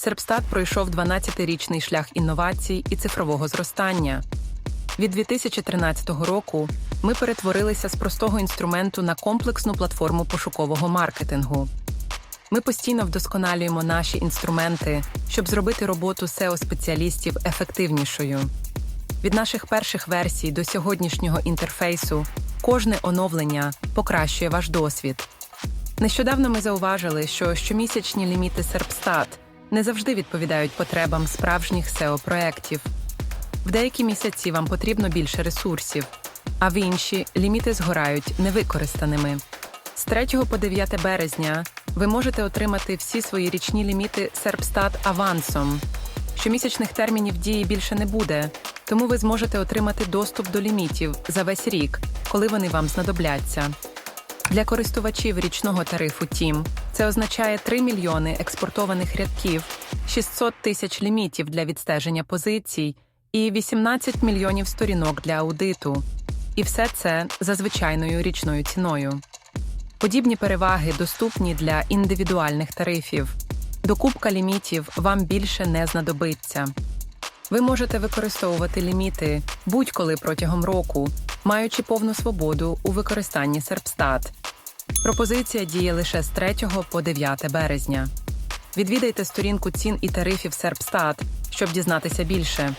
Серпстат пройшов 12-річний шлях інновацій і цифрового зростання. Від 2013 року ми перетворилися з простого інструменту на комплексну платформу пошукового маркетингу. Ми постійно вдосконалюємо наші інструменти, щоб зробити роботу SEO-спеціалістів ефективнішою. Від наших перших версій до сьогоднішнього інтерфейсу кожне оновлення покращує ваш досвід. Нещодавно ми зауважили, що щомісячні ліміти Серпстат не завжди відповідають потребам справжніх SEO-проєктів. В деякі місяці вам потрібно більше ресурсів, а в інші ліміти згорають невикористаними. З 3 по 9 березня ви можете отримати всі свої річні ліміти Серпстат авансом. Щомісячних термінів дії більше не буде, тому ви зможете отримати доступ до лімітів за весь рік, коли вони вам знадобляться. Для користувачів річного тарифу TIM це означає 3 мільйони експортованих рядків, 600 тисяч лімітів для відстеження позицій і 18 мільйонів сторінок для аудиту. І все це за звичайною річною ціною. Подібні переваги доступні для індивідуальних тарифів. Докупка лімітів вам більше не знадобиться. Ви можете використовувати ліміти будь-коли протягом року, маючи повну свободу у використанні Серпстат. Пропозиція діє лише з 3 по 9 березня. Відвідайте сторінку цін і тарифів Серпстат, щоб дізнатися більше.